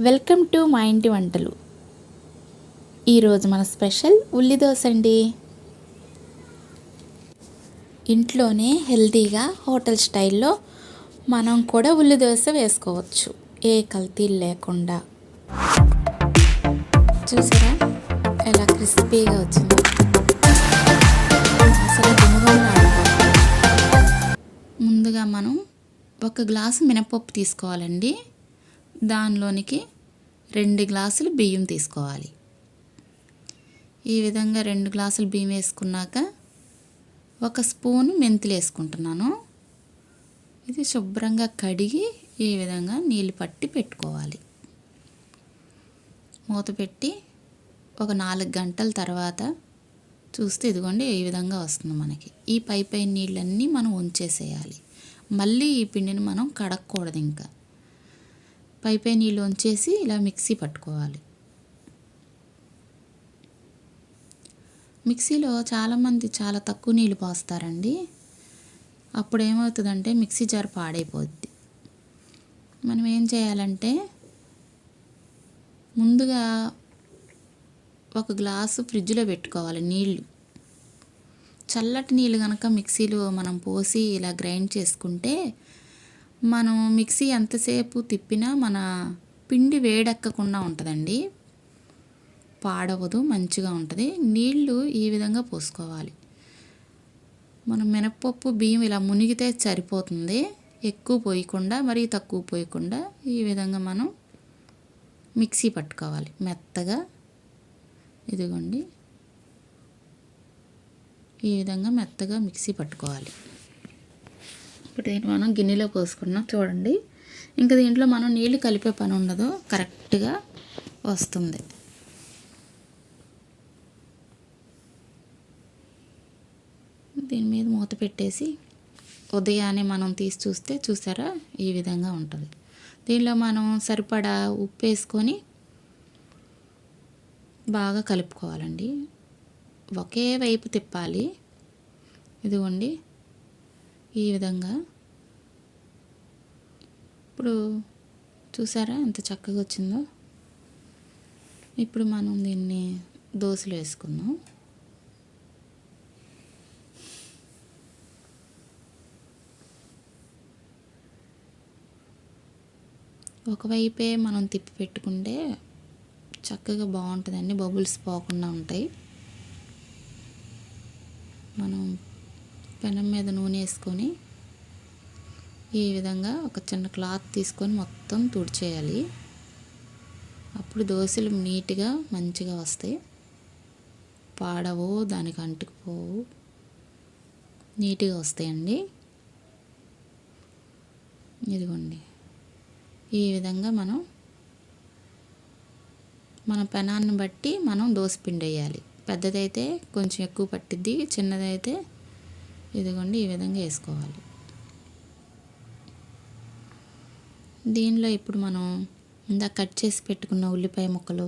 Welcome to మా ఇంటి వంటలు. ఈరోజు మన స్పెషల్ ఉల్లి దోశ అండి. ఇంట్లోనే హెల్తీగా హోటల్ స్టైల్లో మనం కూడా ఉల్లి దోశ వేసుకోవచ్చు. ఏ కల్తీ లేకుండా. చూసారా? ఎలా క్రిస్పీగా వచ్చింది. అసలు ముందుగా మనం ఒక గ్లాసు మినపప్పు తీసుకోవాలండి. దానిలోనికి రెండు గ్లాసులు బియ్యం తీసుకోవాలి. ఈ విధంగా రెండు గ్లాసులు బియ్యం వేసుకున్నాక ఒక స్పూను మెంతులు వేసుకుంటున్నాను. ఇది శుభ్రంగా కడిగి ఈ విధంగా నీళ్ళు పట్టి పెట్టుకోవాలి. మూత పెట్టి ఒక నాలుగు గంటల తర్వాత చూస్తే ఇదిగోండి ఈ విధంగా వస్తుంది మనకి. ఈ పై పై నీళ్ళన్నీ మనం ఉంచేసేయాలి. మళ్ళీ ఈ పిండిని మనం కడగకూడదు ఇంకా. పై పై నీళ్ళు వంచేసి ఇలా మిక్సీ పట్టుకోవాలి. మిక్సీలో చాలామంది చాలా తక్కువ నీళ్ళు పోస్తారండి. అప్పుడు ఏమవుతుందంటే మిక్సీ జార్ పాడైపోద్ది. మనం ఏం చేయాలంటే ముందుగా ఒక గ్లాసు ఫ్రిడ్జ్లో పెట్టుకోవాలి నీళ్ళు. చల్లటి నీళ్ళు కనుక మిక్సీలో మనం పోసి ఇలా గ్రైండ్ చేసుకుంటే మనం మిక్సీ ఎంతసేపు తిప్పినా మన పిండి వేడెక్కకుండా ఉంటుందండి. పాడవదు మంచిగా ఉంటుంది. నీళ్ళు ఈ విధంగా పోసుకోవాలి. మనం మినప్పప్పు బియ్యం ఇలా మునిగితే సరిపోతుంది. ఎక్కువ పోయకుండా మరీ తక్కువ పోయకుండా ఈ విధంగా మనం మిక్సీ పట్టుకోవాలి. మెత్తగా. ఇదిగోండి. ఈ విధంగా మెత్తగా మిక్సీ పట్టుకోవాలి. ఇప్పుడు దీన్ని మనం గిన్నెలో పోసుకున్నాం చూడండి. ఇంకా దీంట్లో మనం నీళ్ళు కలిపే పని ఉండదు. కరెక్ట్గా వస్తుంది. దీని మీద మూత పెట్టేసి ఉదయాన్నే మనం తీసి చూస్తే చూసారా? ఈ విధంగా ఉంటుంది. దీనిలో మనం సరిపడా ఉప్పు వేసుకొని బాగా కలుపుకోవాలండి. ఒకే వైపు తిప్పాలి. ఇదిగోండి. ఈ విధంగా. ఇప్పుడు చూసారా ఎంత చక్కగా వచ్చిందో? ఇప్పుడు మనం దీన్ని దోశలు వేసుకుందాం. ఒకవైపే మనం తిప్పి పెట్టుకుంటే చక్కగా బాగుంటుందండి బబుల్స్ పోకుండా ఉంటాయి. మనం పెనం మీద నూనె వేసుకొని ఈ విధంగా ఒక చిన్న క్లాత్ తీసుకొని మొత్తం తుడిచేయాలి. అప్పుడు దోశలు నీట్గా మంచిగా వస్తాయి. పాడవు దానికి అంటుకుపోవు నీట్గా వస్తాయండి. ఇదిగోండి. ఈ విధంగా మనం మన పెనాన్ని బట్టి మనం దోశ పిండి వేయాలి పెద్దదైతే కొంచెం ఎక్కువ పట్టిద్ది చిన్నదైతే ఇదిగోండి ఈ విధంగా వేసుకోవాలి. దీనిలో ఇప్పుడు మనం ఇందాక కట్ చేసి పెట్టుకున్న ఉల్లిపాయ ముక్కలు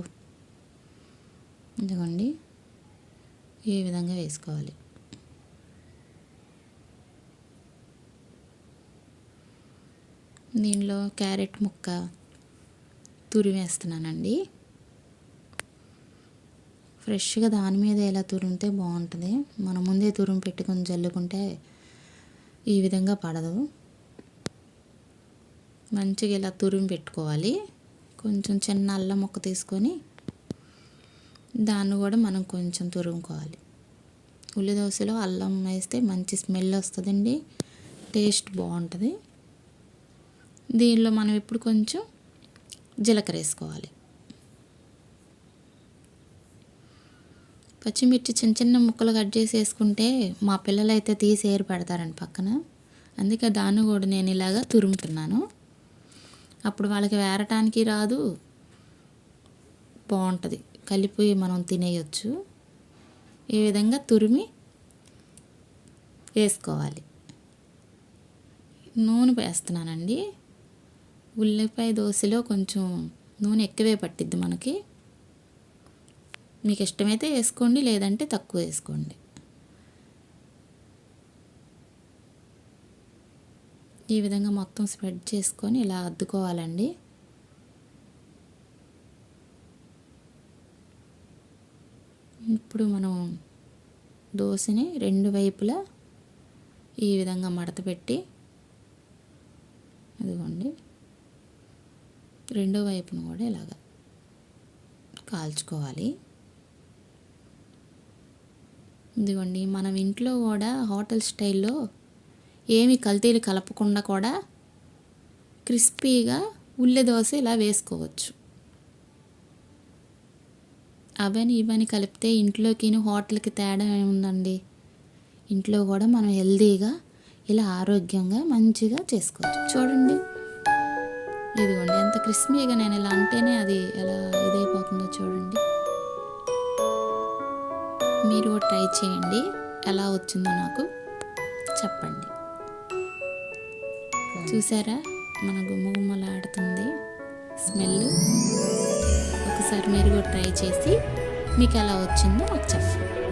ఇదిగోండి ఈ విధంగా వేసుకోవాలి. దీనిలో క్యారెట్ ముక్క తురిమేస్తున్నానండి. ఫ్రెష్గా దాని మీద ఎలా తురిమితే బాగుంటుంది. మనం ముందే తురుము పెట్టుకొని జల్లుకుంటే ఈ విధంగా పడదు. మంచిగా ఇలా తురిమి పెట్టుకోవాలి. కొంచెం చిన్న అల్లం ముక్క తీసుకొని దాన్ని కూడా మనం కొంచెం తురుముకోవాలి. ఉల్లిదోసలో అల్లం వేస్తే మంచి స్మెల్ వస్తుందండి. టేస్ట్ బాగుంటుంది. దీనిలో మనం ఇప్పుడు కొంచెం జీలకర్ర వేసుకోవాలి. పచ్చిమిర్చి చిన్న చిన్న ముక్కలు కట్ చేసి వేసుకుంటే మా పిల్లలు అయితే తీసి ఏరు పెడతారండి పక్కన. అందుకే దాన్ని కూడా నేను ఇలాగా తురుముతున్నాను. అప్పుడు వాళ్ళకి వేరటానికి రాదు. బాగుంటుంది. కలిపి మనం తినేయచ్చు. ఈ విధంగా తురిమి వేసుకోవాలి. నూనె వేస్తున్నానండి. ఉల్లిపాయ దోశలో కొంచెం నూనె ఎక్కువే పట్టిద్ది మనకి. మీకు ఇష్టమైతే వేసుకోండి లేదంటే తక్కువ వేసుకోండి. ఈ విధంగా మొత్తం స్ప్రెడ్ చేసుకొని ఇలా అద్దుకోవాలండి. ఇప్పుడు మనం దోశని రెండు వైపులా ఈ విధంగా మడత పెట్టి అదిగోండి రెండో వైపును కూడా ఇలాగ కాల్చుకోవాలి. ఇదిగోండి మనం ఇంట్లో కూడా హోటల్ స్టైల్లో ఏమి కల్తీలు కలపకుండా కూడా క్రిస్పీగా ఉల్లె దోశ ఇలా వేసుకోవచ్చు. అవని ఇవని కలిపితే ఇంట్లోకి హోటల్కి తేడా ఏముందండి? ఇంట్లో కూడా మనం హెల్తీగా ఇలా ఆరోగ్యంగా మంచిగా చేసుకోవచ్చు. చూడండి. ఇదిగోండి ఎంత క్రిస్పీగా నేను ఇలా అంటేనే అది ఎలా ఇదైపోతుందో చూడండి. మీరు ట్రై చేయండి. ఎలా వచ్చిందో నాకు చెప్పండి. చూసారా? మన గుమ్మగుమ్మలాడుతుంది స్మెల్. ఒకసారి మీరు కూడా ట్రై చేసి మీకు ఎలా వచ్చిందో నాకు చెప్పండి.